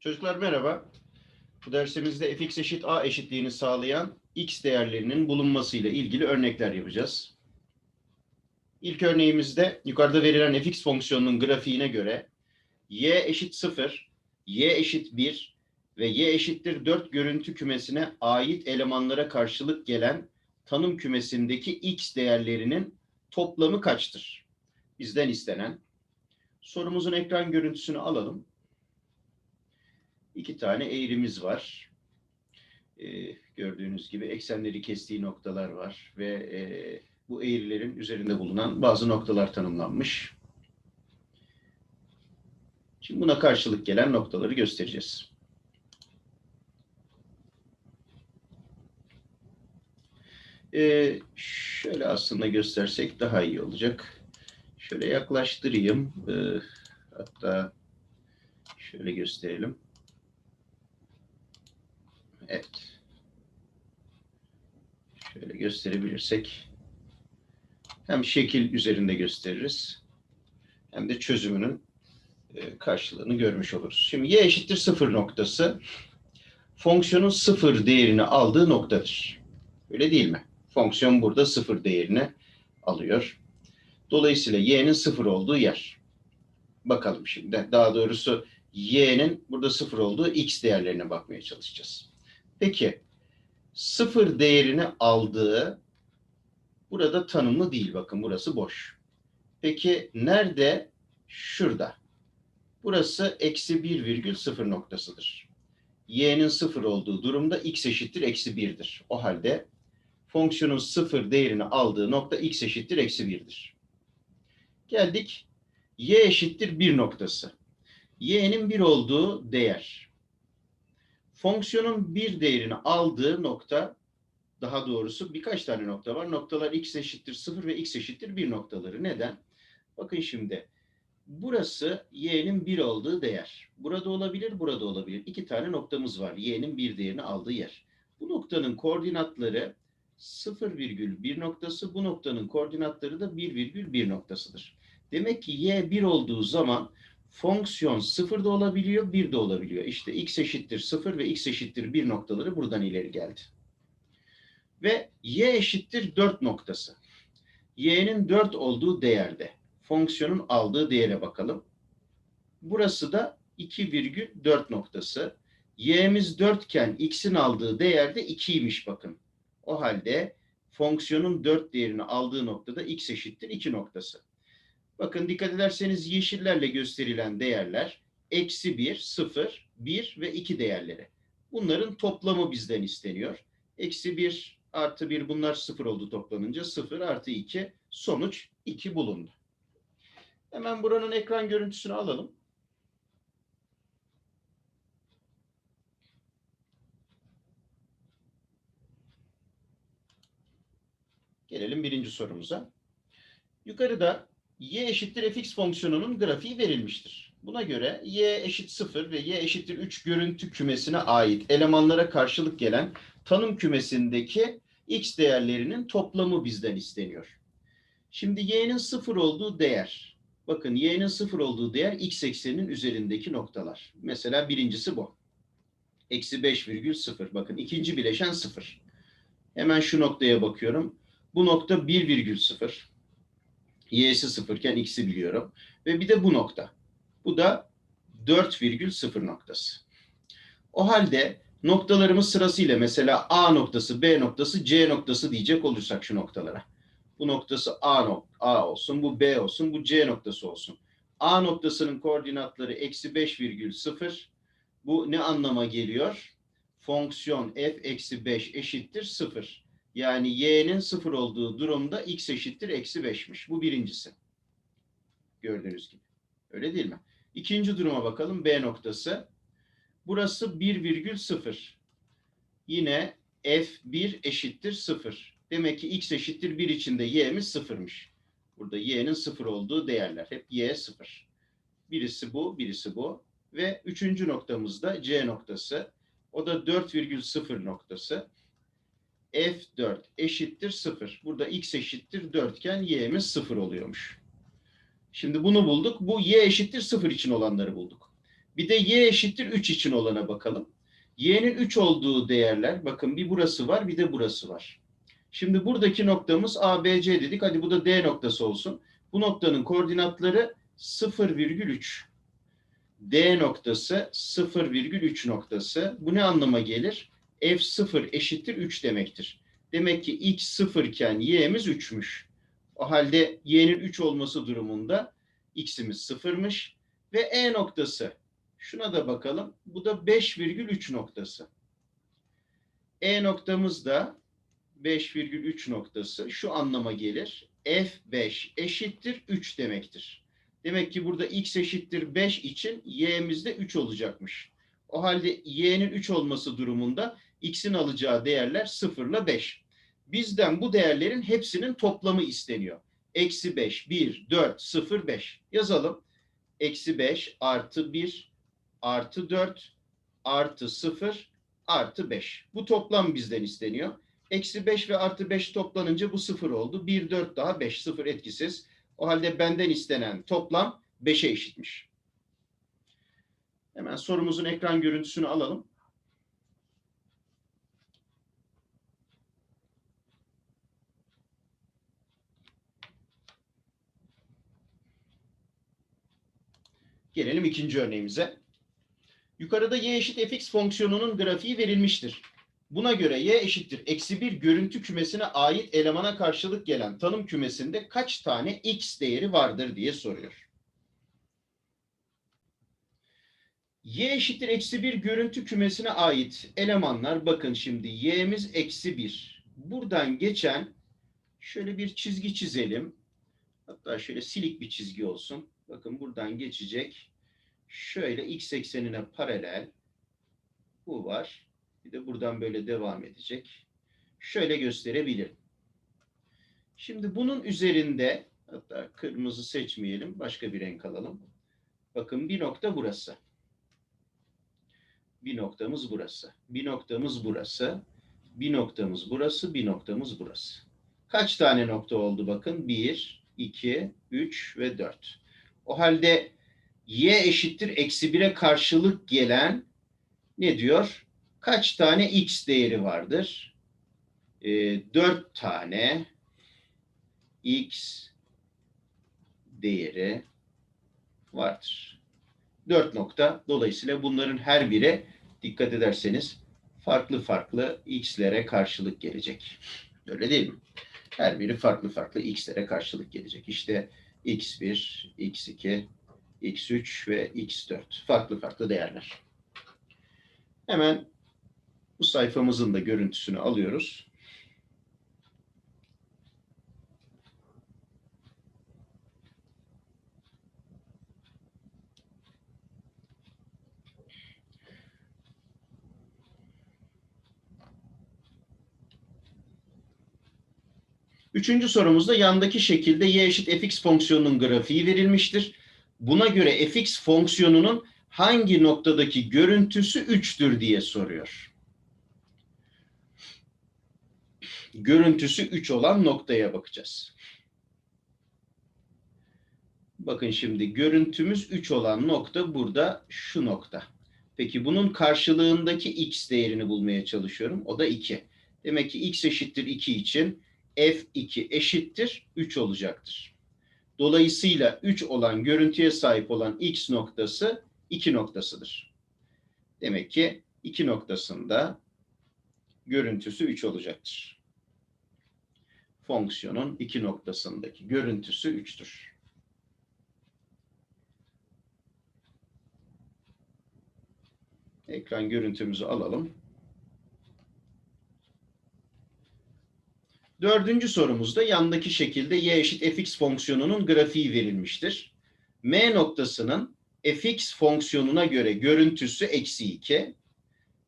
Çocuklar merhaba. Bu dersimizde fx eşit a eşitliğini sağlayan x değerlerinin bulunmasıyla ilgili örnekler yapacağız. İlk örneğimizde yukarıda verilen fx fonksiyonunun grafiğine göre y eşit 0, y eşit 1 ve y eşittir 4 görüntü kümesine ait elemanlara karşılık gelen tanım kümesindeki x değerlerinin toplamı kaçtır? Bizden istenen. Sorumuzun ekran görüntüsünü alalım. İki tane eğrimiz var. Ee, gördüğünüz gibi eksenleri kestiği noktalar var ve e, bu eğrilerin üzerinde bulunan bazı noktalar tanımlanmış. Şimdi buna karşılık gelen noktaları göstereceğiz. Ee, şöyle aslında göstersek daha iyi olacak. Şöyle yaklaştırayım. Ee, hatta şöyle gösterelim. Evet. Şöyle gösterebilirsek hem şekil üzerinde gösteririz hem de çözümünün e, karşılığını görmüş oluruz. Şimdi y eşittir sıfır noktası fonksiyonun sıfır değerini aldığı noktadır. Öyle değil mi? Fonksiyon burada sıfır değerini alıyor. Dolayısıyla y'nin sıfır olduğu yer. Bakalım şimdi. Daha doğrusu y'nin burada sıfır olduğu x değerlerine bakmaya çalışacağız. Peki sıfır değerini aldığı burada tanımlı değil. Bakın burası boş. Peki nerede? Şurada. Burası eksi 1 virgül sıfır noktasıdır. y'nin sıfır olduğu durumda x eşittir eksi 1'dir. O halde fonksiyonun sıfır değerini aldığı nokta x eşittir eksi 1'dir. Geldik y eşittir 1 noktası. y'nin 1 olduğu değer. Fonksiyonun bir değerini aldığı nokta, daha doğrusu birkaç tane nokta var. Noktalar x eşittir 0 ve x eşittir 1 noktaları. Neden? Bakın şimdi. Burası y'nin 1 olduğu değer. Burada olabilir, burada olabilir. İki tane noktamız var. y'nin 1 değerini aldığı yer. Bu noktanın koordinatları 0,1 noktası, bu noktanın koordinatları da 1,1 noktasıdır. Demek ki y 1 olduğu zaman fonksiyon 0 da olabiliyor, 1 de olabiliyor. İşte x eşittir 0 ve x eşittir 1 noktaları buradan ileri geldi. Ve y eşittir 4 noktası. y'nin 4 olduğu değerde fonksiyonun aldığı değere bakalım. Burası da 2,4 noktası. y'miz 4 iken x'in aldığı değerde 2'ymiş bakın. O halde fonksiyonun 4 değerini aldığı noktada x eşittir 2 noktası. Bakın dikkat ederseniz yeşillerle gösterilen değerler eksi 1, 0, 1 ve 2 değerleri. Bunların toplamı bizden isteniyor. Eksi 1 artı 1 bunlar 0 oldu toplanınca 0 artı 2 sonuç 2 bulundu. Hemen buranın ekran görüntüsünü alalım. Gelelim birinci sorumuza. Yukarıda y eşittir fx fonksiyonunun grafiği verilmiştir. Buna göre y eşit 0 ve y eşittir 3 görüntü kümesine ait elemanlara karşılık gelen tanım kümesindeki x değerlerinin toplamı bizden isteniyor. Şimdi y'nin 0 olduğu değer, bakın y'nin 0 olduğu değer x ekseninin üzerindeki noktalar. Mesela birincisi bu. Eksi 5,0. Bakın ikinci bileşen 0. Hemen şu noktaya bakıyorum. Bu nokta 1,0 y'si sıfırken x'i biliyorum. Ve bir de bu nokta. Bu da 4,0 noktası. O halde noktalarımız sırasıyla mesela A noktası, B noktası, C noktası diyecek olursak şu noktalara. Bu noktası A, nok A olsun, bu B olsun, bu C noktası olsun. A noktasının koordinatları eksi 5,0. Bu ne anlama geliyor? Fonksiyon f eksi 5 eşittir 0. Yani y'nin sıfır olduğu durumda x eşittir eksi 5'miş. Bu birincisi. Gördüğünüz gibi. Öyle değil mi? İkinci duruma bakalım. B noktası. Burası 1,0. Yine f1 eşittir 0. Demek ki x eşittir 1 içinde y'miz sıfırmış. Burada y'nin sıfır olduğu değerler. Hep y sıfır. Birisi bu, birisi bu. Ve üçüncü noktamızda C noktası. O da 4,0 noktası. F4 eşittir 0. Burada x eşittir 4 iken y'miz 0 oluyormuş. Şimdi bunu bulduk. Bu y eşittir 0 için olanları bulduk. Bir de y eşittir 3 için olana bakalım. y'nin 3 olduğu değerler, bakın bir burası var, bir de burası var. Şimdi buradaki noktamız ABC dedik. Hadi bu da D noktası olsun. Bu noktanın koordinatları 0,3. D noktası 0,3 noktası. Bu ne anlama gelir? F0 eşittir 3 demektir. Demek ki x 0 iken y'miz 3'müş. O halde y'nin 3 olması durumunda x'imiz 0'mış. Ve E noktası. Şuna da bakalım. Bu da 5,3 noktası. E noktamız da 5,3 noktası şu anlama gelir. F5 eşittir 3 demektir. Demek ki burada x eşittir 5 için y'miz de 3 olacakmış. O halde y'nin 3 olması durumunda x'in alacağı değerler 0 ile 5. Bizden bu değerlerin hepsinin toplamı isteniyor. Eksi 5, 1, 4, 0, 5. Yazalım. Eksi 5 artı 1 artı 4 artı 0 artı 5. Bu toplam bizden isteniyor. Eksi 5 ve artı 5 toplanınca bu 0 oldu. 1, 4 daha 5, 0 etkisiz. O halde benden istenen toplam 5'e eşitmiş. Hemen sorumuzun ekran görüntüsünü alalım. Gelelim ikinci örneğimize. Yukarıda y eşit fx fonksiyonunun grafiği verilmiştir. Buna göre y eşittir eksi bir görüntü kümesine ait elemana karşılık gelen tanım kümesinde kaç tane x değeri vardır diye soruyor. y eşittir eksi bir görüntü kümesine ait elemanlar bakın şimdi y'miz eksi bir. Buradan geçen şöyle bir çizgi çizelim. Hatta şöyle silik bir çizgi olsun. Bakın buradan geçecek. Şöyle x eksenine paralel bu var. Bir de buradan böyle devam edecek. Şöyle gösterebilirim. Şimdi bunun üzerinde hatta kırmızı seçmeyelim. Başka bir renk alalım. Bakın bir nokta burası. Bir noktamız burası. Bir noktamız burası. Bir noktamız burası. Bir noktamız burası. Kaç tane nokta oldu bakın? 1, 2, 3 ve 4. O halde y eşittir eksi 1'e karşılık gelen ne diyor? Kaç tane x değeri vardır? E, 4 tane x değeri vardır. 4 nokta. Dolayısıyla bunların her biri dikkat ederseniz farklı farklı x'lere karşılık gelecek. Öyle değil mi? Her biri farklı farklı x'lere karşılık gelecek. İşte x1, x2, x3 ve x4 farklı farklı değerler. Hemen bu sayfamızın da görüntüsünü alıyoruz. Üçüncü sorumuzda yandaki şekilde y eşit fx fonksiyonunun grafiği verilmiştir. Buna göre fx fonksiyonunun hangi noktadaki görüntüsü 3'tür diye soruyor. Görüntüsü 3 olan noktaya bakacağız. Bakın şimdi görüntümüz 3 olan nokta burada şu nokta. Peki bunun karşılığındaki x değerini bulmaya çalışıyorum. O da 2. Demek ki x eşittir 2 için f2 eşittir 3 olacaktır. Dolayısıyla 3 olan görüntüye sahip olan x noktası 2 noktasıdır. Demek ki 2 noktasında görüntüsü 3 olacaktır. Fonksiyonun 2 noktasındaki görüntüsü 3'tür. Ekran görüntümüzü alalım. Dördüncü sorumuzda yandaki şekilde y eşit fx fonksiyonunun grafiği verilmiştir. M noktasının fx fonksiyonuna göre görüntüsü eksi 2,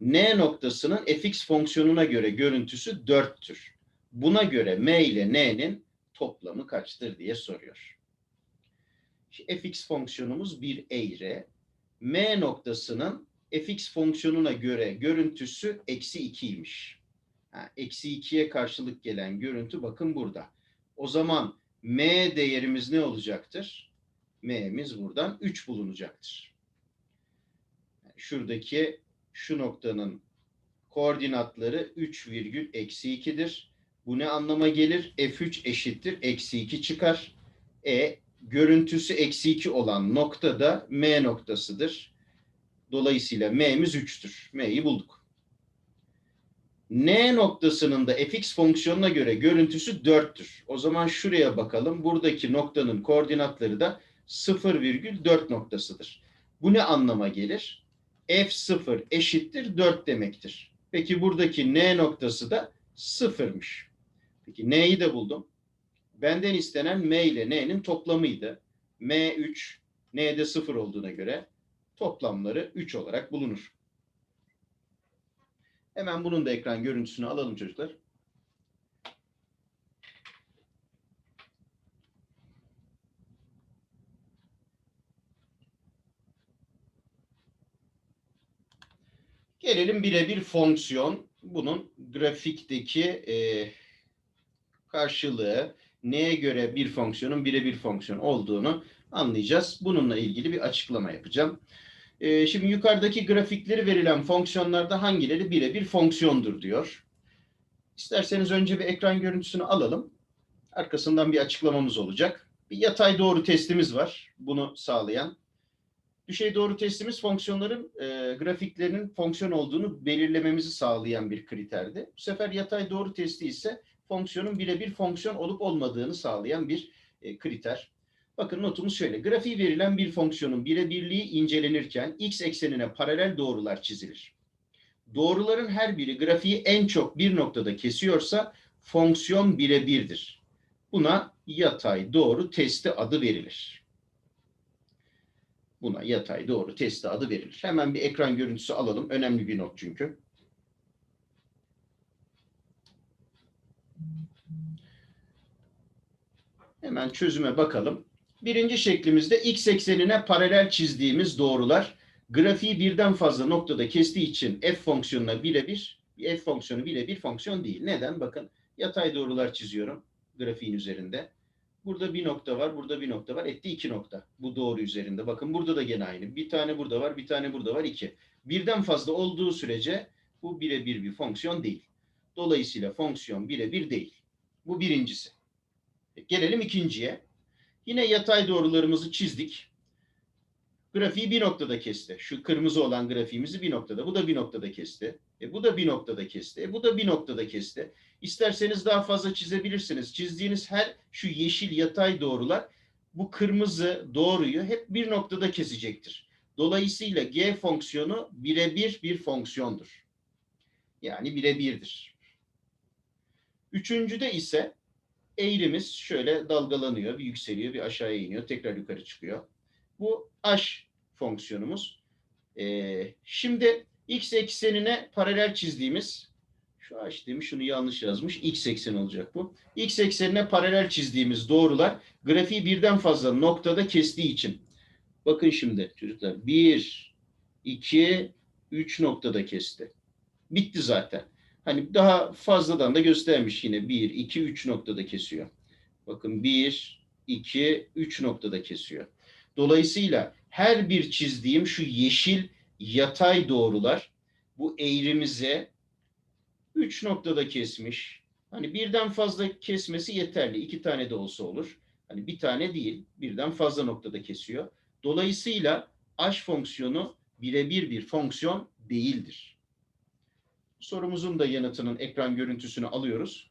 N noktasının fx fonksiyonuna göre görüntüsü 4'tür. Buna göre M ile N'nin toplamı kaçtır diye soruyor. Şimdi fx fonksiyonumuz bir eğri. M noktasının fx fonksiyonuna göre görüntüsü eksi 2'ymiş. Eksi 2'ye karşılık gelen görüntü bakın burada. O zaman m değerimiz ne olacaktır? m'miz buradan 3 bulunacaktır. şuradaki şu noktanın koordinatları 3 virgül eksi 2'dir. Bu ne anlama gelir? F3 eşittir. Eksi 2 çıkar. E görüntüsü eksi 2 olan nokta da M noktasıdır. Dolayısıyla M'miz 3'tür. M'yi bulduk. N noktasının da fx fonksiyonuna göre görüntüsü 4'tür. O zaman şuraya bakalım. Buradaki noktanın koordinatları da 0,4 noktasıdır. Bu ne anlama gelir? F0 eşittir 4 demektir. Peki buradaki N noktası da 0'mış. Peki N'yi de buldum. Benden istenen M ile N'nin toplamıydı. M 3, N'de 0 olduğuna göre toplamları 3 olarak bulunur. Hemen bunun da ekran görüntüsünü alalım çocuklar. Gelelim birebir fonksiyon. Bunun grafikteki e, karşılığı neye göre bir fonksiyonun birebir fonksiyon olduğunu anlayacağız. Bununla ilgili bir açıklama yapacağım. E, şimdi yukarıdaki grafikleri verilen fonksiyonlarda hangileri birebir fonksiyondur diyor. İsterseniz önce bir ekran görüntüsünü alalım. Arkasından bir açıklamamız olacak. Bir yatay doğru testimiz var bunu sağlayan. Düşey doğru testimiz fonksiyonların e, grafiklerinin fonksiyon olduğunu belirlememizi sağlayan bir kriterdi. Bu sefer yatay doğru testi ise fonksiyonun birebir fonksiyon olup olmadığını sağlayan bir e, kriter. Bakın notumuz şöyle. Grafiği verilen bir fonksiyonun birebirliği incelenirken x eksenine paralel doğrular çizilir. Doğruların her biri grafiği en çok bir noktada kesiyorsa fonksiyon birebirdir. Buna yatay doğru testi adı verilir. Buna yatay doğru testi adı verilir. Hemen bir ekran görüntüsü alalım. Önemli bir not çünkü. Hemen çözüme bakalım. Birinci şeklimizde x eksenine paralel çizdiğimiz doğrular grafiği birden fazla noktada kestiği için f fonksiyonuna birebir, f fonksiyonu birebir fonksiyon değil. Neden? Bakın yatay doğrular çiziyorum grafiğin üzerinde. Burada bir nokta var, burada bir nokta var. Etti iki nokta. Bu doğru üzerinde. Bakın burada da gene aynı. Bir tane burada var, bir tane burada var, iki. Birden fazla olduğu sürece bu birebir bir fonksiyon değil. Dolayısıyla fonksiyon birebir değil. Bu birincisi. Gelelim ikinciye. Yine yatay doğrularımızı çizdik. Grafiği bir noktada kesti. Şu kırmızı olan grafiğimizi bir noktada. Bu da bir noktada kesti. E bu da bir noktada kesti. E bu da bir noktada kesti. İsterseniz daha fazla çizebilirsiniz. Çizdiğiniz her şu yeşil yatay doğrular bu kırmızı doğruyu hep bir noktada kesecektir. Dolayısıyla g fonksiyonu birebir bir fonksiyondur. Yani birebirdir. Üçüncüde ise eğrimiz şöyle dalgalanıyor, bir yükseliyor, bir aşağıya iniyor, tekrar yukarı çıkıyor. Bu h fonksiyonumuz. Ee, şimdi x eksenine paralel çizdiğimiz şu h demiş, şunu yanlış yazmış. X eksen olacak bu. X eksenine paralel çizdiğimiz doğrular grafiği birden fazla noktada kestiği için. Bakın şimdi çocuklar. 1, 2, 3 noktada kesti. Bitti zaten. Hani daha fazladan da göstermiş yine. 1, 2, 3 noktada kesiyor. Bakın 1, 2, 3 noktada kesiyor. Dolayısıyla her bir çizdiğim şu yeşil yatay doğrular bu eğrimize 3 noktada kesmiş. Hani birden fazla kesmesi yeterli. İki tane de olsa olur. Hani bir tane değil, birden fazla noktada kesiyor. Dolayısıyla h fonksiyonu birebir bir fonksiyon değildir. Sorumuzun da yanıtının ekran görüntüsünü alıyoruz.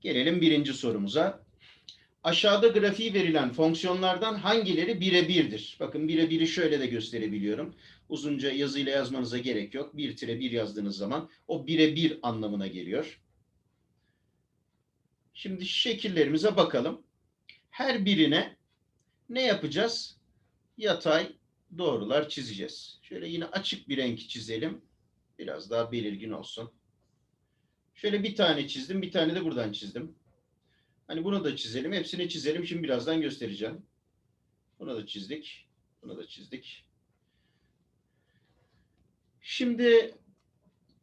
Gelelim birinci sorumuza. Aşağıda grafiği verilen fonksiyonlardan hangileri birebirdir? Bakın birebiri şöyle de gösterebiliyorum. Uzunca yazıyla yazmanıza gerek yok. Bir tire bir yazdığınız zaman o birebir anlamına geliyor. Şimdi şekillerimize bakalım. Her birine ne yapacağız? Yatay doğrular çizeceğiz. Şöyle yine açık bir renk çizelim. Biraz daha belirgin olsun. Şöyle bir tane çizdim, bir tane de buradan çizdim. Hani bunu da çizelim. Hepsini çizelim. Şimdi birazdan göstereceğim. Bunu da çizdik. Bunu da çizdik. Şimdi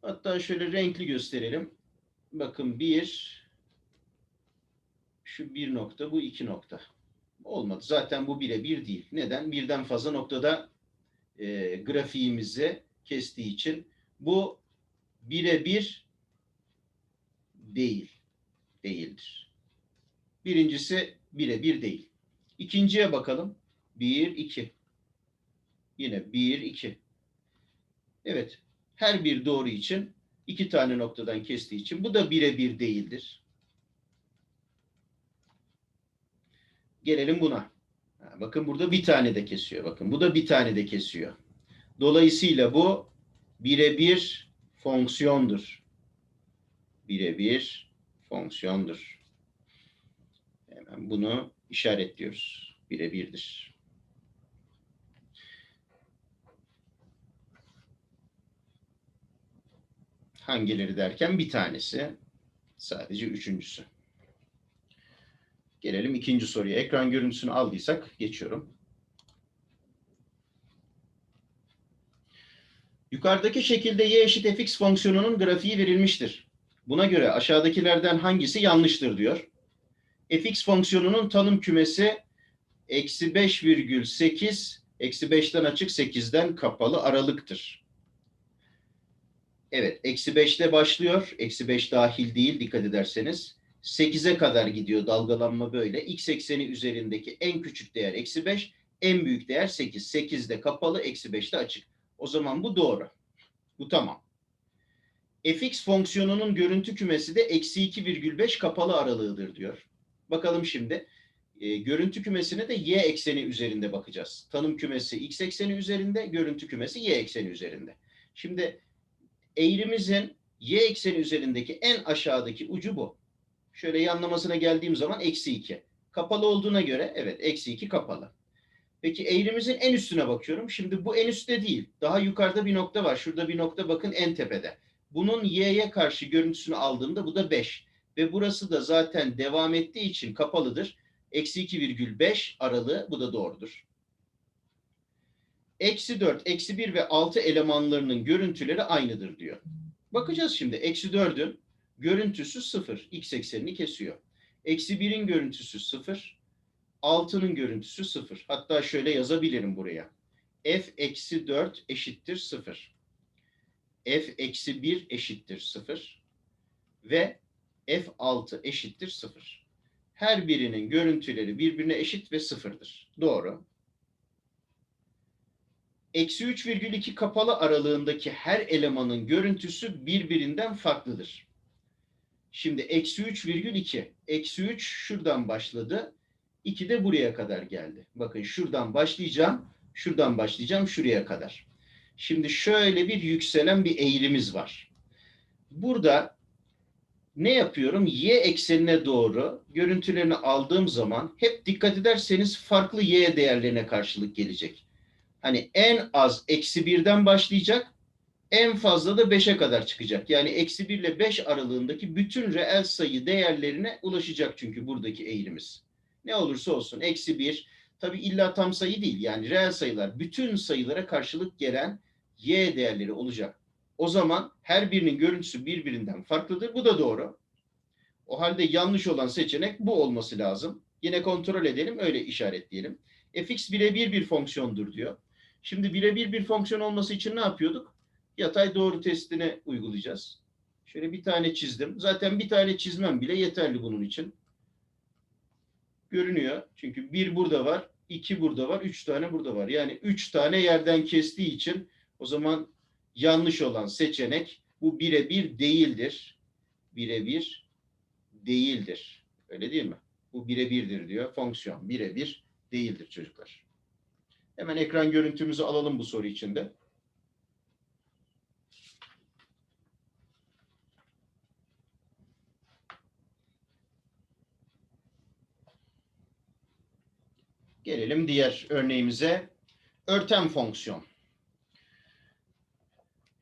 hatta şöyle renkli gösterelim. Bakın bir, şu bir nokta, bu iki nokta. Olmadı. Zaten bu birebir değil. Neden? Birden fazla noktada e, grafiğimizi kestiği için bu birebir değil. Değildir. Birincisi birebir değil. İkinciye bakalım. 1, 2. Yine 1, 2. Evet. Her bir doğru için iki tane noktadan kestiği için bu da birebir değildir. Gelelim buna. Bakın burada bir tane de kesiyor. Bakın bu da bir tane de kesiyor. Dolayısıyla bu birebir fonksiyondur. Birebir fonksiyondur. Hemen bunu işaretliyoruz. Birebirdir. Hangileri derken bir tanesi. Sadece üçüncüsü. Gelelim ikinci soruya. Ekran görüntüsünü aldıysak geçiyorum. Yukarıdaki şekilde y eşit fx fonksiyonunun grafiği verilmiştir. Buna göre aşağıdakilerden hangisi yanlıştır diyor. fx fonksiyonunun tanım kümesi eksi 5,8 eksi 5'ten açık 8'den kapalı aralıktır. Evet, eksi 5'te başlıyor. Eksi 5 dahil değil dikkat ederseniz. 8'e kadar gidiyor dalgalanma böyle. X ekseni üzerindeki en küçük değer eksi 5, en büyük değer 8. 8'de kapalı, eksi 5'te açık. O zaman bu doğru. Bu tamam. fx fonksiyonunun görüntü kümesi de eksi 2,5 kapalı aralığıdır diyor. Bakalım şimdi. E, görüntü kümesine de y ekseni üzerinde bakacağız. Tanım kümesi x ekseni üzerinde, görüntü kümesi y ekseni üzerinde. Şimdi eğrimizin y ekseni üzerindeki en aşağıdaki ucu bu. Şöyle yanlamasına geldiğim zaman eksi 2. Kapalı olduğuna göre evet eksi 2 kapalı. Peki eğrimizin en üstüne bakıyorum. Şimdi bu en üstte değil. Daha yukarıda bir nokta var. Şurada bir nokta bakın en tepede. Bunun y'ye karşı görüntüsünü aldığımda bu da 5. Ve burası da zaten devam ettiği için kapalıdır. Eksi 2,5 aralığı bu da doğrudur. Eksi 4, eksi 1 ve 6 elemanlarının görüntüleri aynıdır diyor. Bakacağız şimdi. Eksi 4'ün görüntüsü 0. X eksenini kesiyor. Eksi 1'in görüntüsü 0. 6'nın görüntüsü 0. Hatta şöyle yazabilirim buraya. F eksi 4 eşittir 0. F eksi 1 eşittir 0. Ve F6 eşittir 0. Her birinin görüntüleri birbirine eşit ve sıfırdır. Doğru. Eksi 3,2 kapalı aralığındaki her elemanın görüntüsü birbirinden farklıdır. Şimdi eksi 3,2. Eksi 3 şuradan başladı. 2 de buraya kadar geldi. Bakın şuradan başlayacağım. Şuradan başlayacağım şuraya kadar. Şimdi şöyle bir yükselen bir eğrimiz var. Burada ne yapıyorum? Y eksenine doğru görüntülerini aldığım zaman hep dikkat ederseniz farklı Y değerlerine karşılık gelecek. Hani en az eksi birden başlayacak, en fazla da 5'e kadar çıkacak. Yani eksi 1 ile 5 aralığındaki bütün reel sayı değerlerine ulaşacak çünkü buradaki eğrimiz. Ne olursa olsun eksi 1, tabi illa tam sayı değil yani reel sayılar, bütün sayılara karşılık gelen y değerleri olacak. O zaman her birinin görüntüsü birbirinden farklıdır. Bu da doğru. O halde yanlış olan seçenek bu olması lazım. Yine kontrol edelim, öyle işaretleyelim. fx birebir bir fonksiyondur diyor. Şimdi birebir bir fonksiyon olması için ne yapıyorduk? Yatay doğru testine uygulayacağız. Şöyle bir tane çizdim. Zaten bir tane çizmem bile yeterli bunun için. Görünüyor. Çünkü bir burada var, iki burada var, üç tane burada var. Yani üç tane yerden kestiği için o zaman yanlış olan seçenek bu birebir değildir. Birebir değildir. Öyle değil mi? Bu birebirdir diyor. Fonksiyon birebir değildir çocuklar. Hemen ekran görüntümüzü alalım bu soru içinde. Gelelim diğer örneğimize. Örten fonksiyon.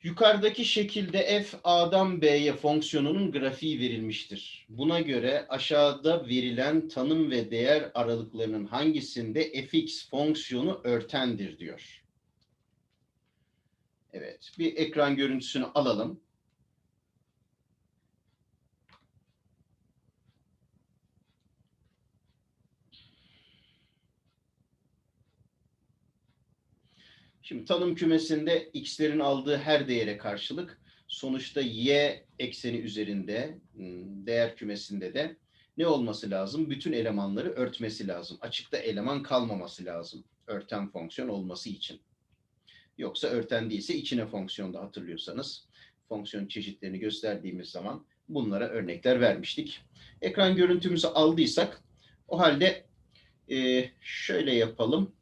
Yukarıdaki şekilde f a'dan b'ye fonksiyonunun grafiği verilmiştir. Buna göre aşağıda verilen tanım ve değer aralıklarının hangisinde fx fonksiyonu örtendir diyor. Evet, bir ekran görüntüsünü alalım. Şimdi tanım kümesinde x'lerin aldığı her değere karşılık sonuçta y ekseni üzerinde hmm, değer kümesinde de ne olması lazım? Bütün elemanları örtmesi lazım. Açıkta eleman kalmaması lazım. Örten fonksiyon olması için. Yoksa örten değilse içine fonksiyonda hatırlıyorsanız fonksiyon çeşitlerini gösterdiğimiz zaman bunlara örnekler vermiştik. Ekran görüntümüzü aldıysak o halde şöyle yapalım.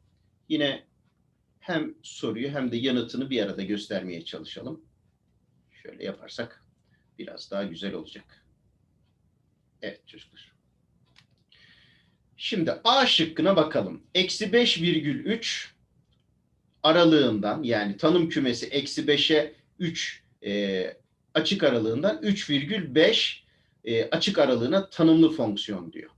Yine hem soruyu hem de yanıtını bir arada göstermeye çalışalım. Şöyle yaparsak biraz daha güzel olacak. Evet çocuklar. Şimdi A şıkkına bakalım. Eksi 5,3 aralığından yani tanım kümesi eksi 5'e 3 e, açık aralığından 3,5 e, açık aralığına tanımlı fonksiyon diyor.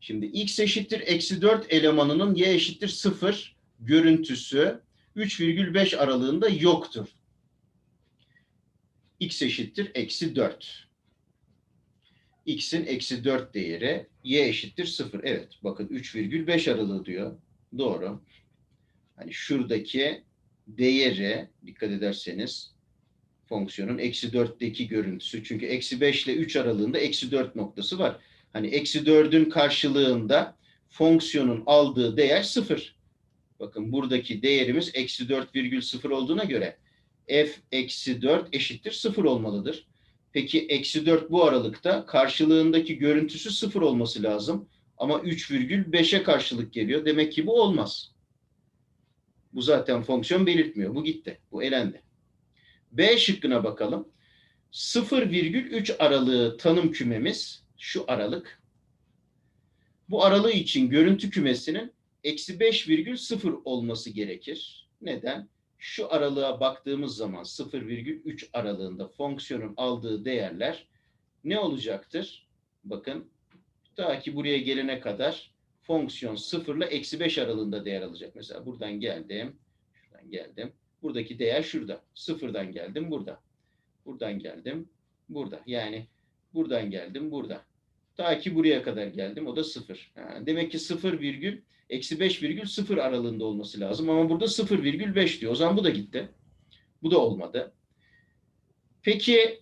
Şimdi x eşittir eksi 4 elemanının y eşittir 0 görüntüsü 3,5 aralığında yoktur. x eşittir eksi 4. x'in eksi 4 değeri y eşittir 0. Evet bakın 3,5 aralığı diyor. Doğru. Hani şuradaki değeri dikkat ederseniz fonksiyonun eksi 4'teki görüntüsü. Çünkü eksi 5 ile 3 aralığında eksi 4 noktası var. Hani eksi 4'ün karşılığında fonksiyonun aldığı değer 0. Bakın buradaki değerimiz eksi 4,0 olduğuna göre f eksi 4 eşittir 0 olmalıdır. Peki eksi 4 bu aralıkta karşılığındaki görüntüsü 0 olması lazım. Ama 3,5'e karşılık geliyor. Demek ki bu olmaz. Bu zaten fonksiyon belirtmiyor. Bu gitti. Bu elendi. B şıkkına bakalım. 0,3 aralığı tanım kümemiz şu aralık. Bu aralığı için görüntü kümesinin eksi 5,0 olması gerekir. Neden? Şu aralığa baktığımız zaman 0,3 aralığında fonksiyonun aldığı değerler ne olacaktır? Bakın ta ki buraya gelene kadar fonksiyon 0 ile eksi 5 aralığında değer alacak. Mesela buradan geldim, şuradan geldim. Buradaki değer şurada. Sıfırdan geldim burada. Buradan geldim burada. Yani buradan geldim burada. Ta ki buraya kadar geldim. O da sıfır. Ha, demek ki sıfır virgül eksi beş virgül sıfır aralığında olması lazım. Ama burada sıfır virgül beş diyor. O zaman bu da gitti. Bu da olmadı. Peki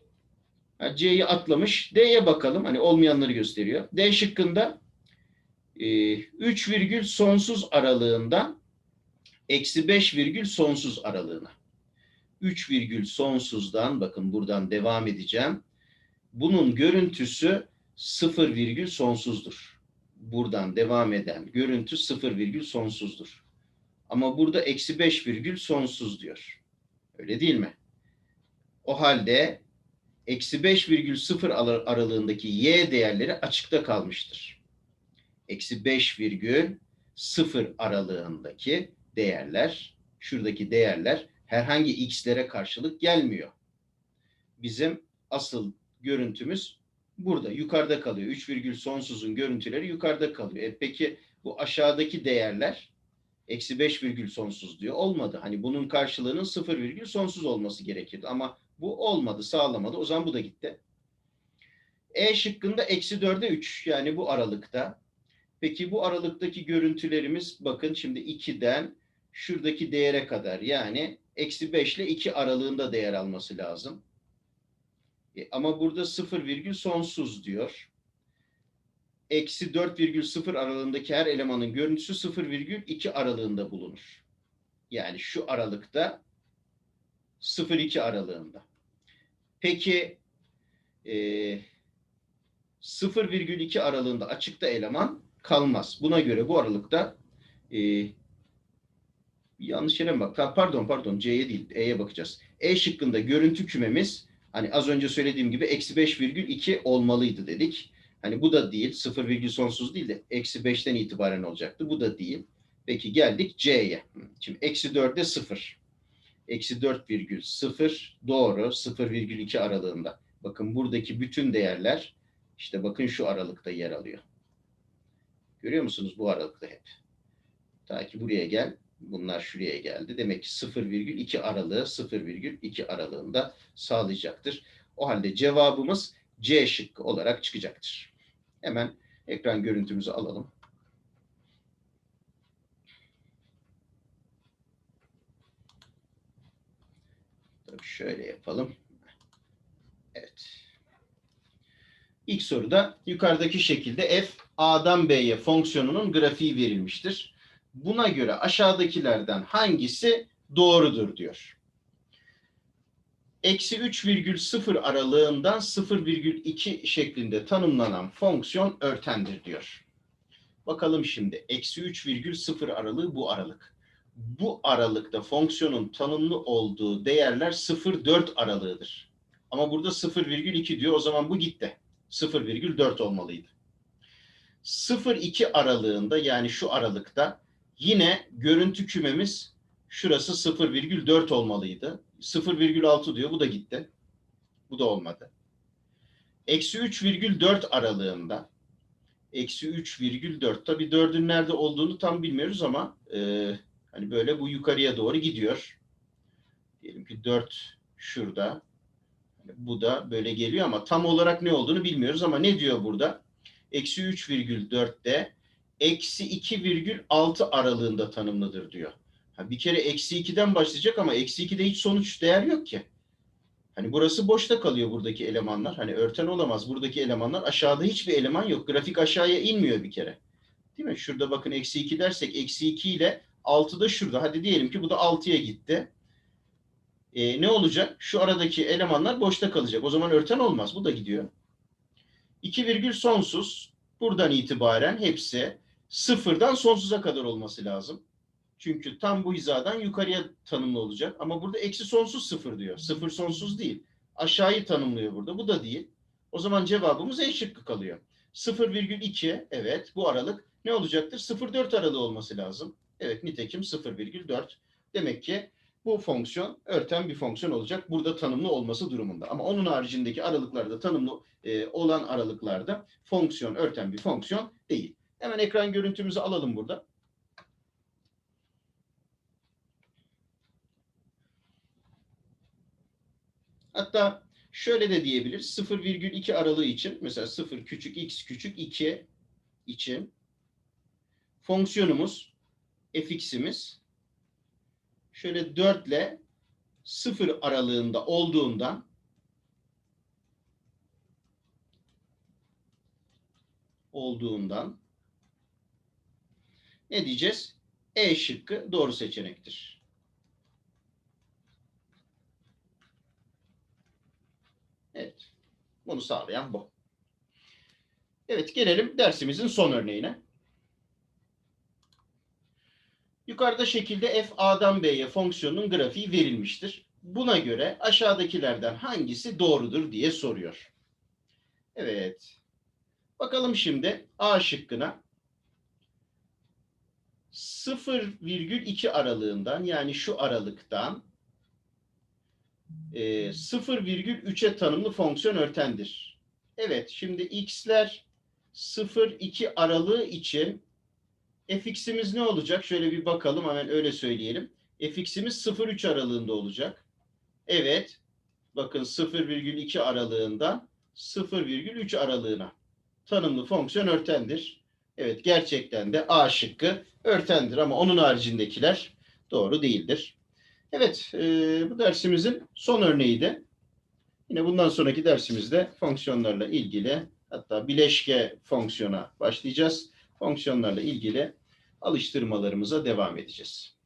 C'yi atlamış. D'ye bakalım. Hani olmayanları gösteriyor. D şıkkında 3 virgül sonsuz aralığından eksi 5 virgül sonsuz aralığına. 3 virgül sonsuzdan bakın buradan devam edeceğim. Bunun görüntüsü 0 virgül sonsuzdur. Buradan devam eden görüntü 0 virgül sonsuzdur. Ama burada eksi 5 virgül sonsuz diyor. Öyle değil mi? O halde eksi 5 virgül 0 aralığındaki y değerleri açıkta kalmıştır. Eksi 5 virgül 0 aralığındaki değerler, şuradaki değerler herhangi x'lere karşılık gelmiyor. Bizim asıl görüntümüz burada, yukarıda kalıyor. 3 virgül sonsuzun görüntüleri yukarıda kalıyor. E peki bu aşağıdaki değerler eksi 5 virgül sonsuz diyor. Olmadı. Hani bunun karşılığının 0 virgül sonsuz olması gerekirdi. Ama bu olmadı, sağlamadı. O zaman bu da gitti. E şıkkında eksi 4'e 3 yani bu aralıkta. Peki bu aralıktaki görüntülerimiz bakın şimdi 2'den şuradaki değere kadar yani eksi 5 ile 2 aralığında değer alması lazım. E, ama burada 0 virgül sonsuz diyor. Eksi 4,0 aralığındaki her elemanın görüntüsü 0,2 aralığında bulunur. Yani şu aralıkta 0,2 aralığında. Peki e, 0,2 aralığında açıkta eleman kalmaz. Buna göre bu aralıkta e, yanlış yere mi bak? Pardon pardon C'ye değil E'ye bakacağız. E şıkkında görüntü kümemiz hani az önce söylediğim gibi eksi 5,2 olmalıydı dedik. Hani bu da değil. 0 virgül sonsuz değil de eksi 5'ten itibaren olacaktı. Bu da değil. Peki geldik C'ye. Şimdi eksi 4'e 0. Eksi 4 virgül 0 doğru 0,2 aralığında. Bakın buradaki bütün değerler işte bakın şu aralıkta yer alıyor. Görüyor musunuz bu aralıkta hep? Ta ki buraya gel. Bunlar şuraya geldi. Demek ki 0,2 aralığı 0,2 aralığında sağlayacaktır. O halde cevabımız C şıkkı olarak çıkacaktır. Hemen ekran görüntümüzü alalım. Tabii şöyle yapalım. Evet. İlk soruda yukarıdaki şekilde f a'dan b'ye fonksiyonunun grafiği verilmiştir. Buna göre aşağıdakilerden hangisi doğrudur diyor. Eksi 3,0 aralığından 0,2 şeklinde tanımlanan fonksiyon örtendir diyor. Bakalım şimdi eksi 3,0 aralığı bu aralık. Bu aralıkta fonksiyonun tanımlı olduğu değerler 0,4 aralığıdır. Ama burada 0,2 diyor o zaman bu gitti. 0,4 olmalıydı. 0,2 aralığında yani şu aralıkta yine görüntü kümemiz şurası 0,4 olmalıydı. 0,6 diyor bu da gitti. Bu da olmadı. Eksi 3,4 aralığında eksi 3,4 tabi 4'ün nerede olduğunu tam bilmiyoruz ama e, hani böyle bu yukarıya doğru gidiyor. Diyelim ki 4 şurada. Bu da böyle geliyor ama tam olarak ne olduğunu bilmiyoruz ama ne diyor burada? Eksi 3,4'te eksi 2,6 aralığında tanımlıdır diyor. Ha, bir kere eksi 2'den başlayacak ama eksi 2'de hiç sonuç değer yok ki. Hani burası boşta kalıyor buradaki elemanlar. Hani örten olamaz buradaki elemanlar. Aşağıda hiçbir eleman yok. Grafik aşağıya inmiyor bir kere. Değil mi? Şurada bakın eksi 2 dersek eksi 2 ile 6 da şurada. Hadi diyelim ki bu da 6'ya gitti. Ee, ne olacak? Şu aradaki elemanlar boşta kalacak. O zaman örten olmaz. Bu da gidiyor. 2 virgül sonsuz. Buradan itibaren hepsi sıfırdan sonsuza kadar olması lazım. Çünkü tam bu hizadan yukarıya tanımlı olacak. Ama burada eksi sonsuz sıfır diyor. Sıfır sonsuz değil. Aşağıyı tanımlıyor burada. Bu da değil. O zaman cevabımız E şıkkı kalıyor. 0,2 evet bu aralık ne olacaktır? 0,4 aralığı olması lazım. Evet nitekim 0,4. Demek ki bu fonksiyon örten bir fonksiyon olacak. Burada tanımlı olması durumunda. Ama onun haricindeki aralıklarda tanımlı e, olan aralıklarda fonksiyon örten bir fonksiyon değil. Hemen ekran görüntümüzü alalım burada. Hatta şöyle de diyebiliriz. 0,2 aralığı için mesela 0 küçük x küçük 2 için fonksiyonumuz fx'imiz şöyle 4 ile 0 aralığında olduğundan olduğundan ne diyeceğiz? E şıkkı doğru seçenektir. Evet. Bunu sağlayan bu. Evet gelelim dersimizin son örneğine. Yukarıda şekilde f a'dan b'ye fonksiyonun grafiği verilmiştir. Buna göre aşağıdakilerden hangisi doğrudur diye soruyor. Evet. Bakalım şimdi A şıkkına 0,2 aralığından yani şu aralıktan 0,3'e tanımlı fonksiyon örtendir. Evet, şimdi x'ler 0,2 aralığı için fx'imiz ne olacak? Şöyle bir bakalım hemen öyle söyleyelim. fx'imiz 0,3 aralığında olacak. Evet, bakın 0,2 aralığından 0,3 aralığına tanımlı fonksiyon örtendir. Evet, gerçekten de A şıkkı örtendir ama onun haricindekiler doğru değildir. Evet, e, bu dersimizin son örneğiydi. Yine bundan sonraki dersimizde fonksiyonlarla ilgili hatta bileşke fonksiyona başlayacağız. Fonksiyonlarla ilgili alıştırmalarımıza devam edeceğiz.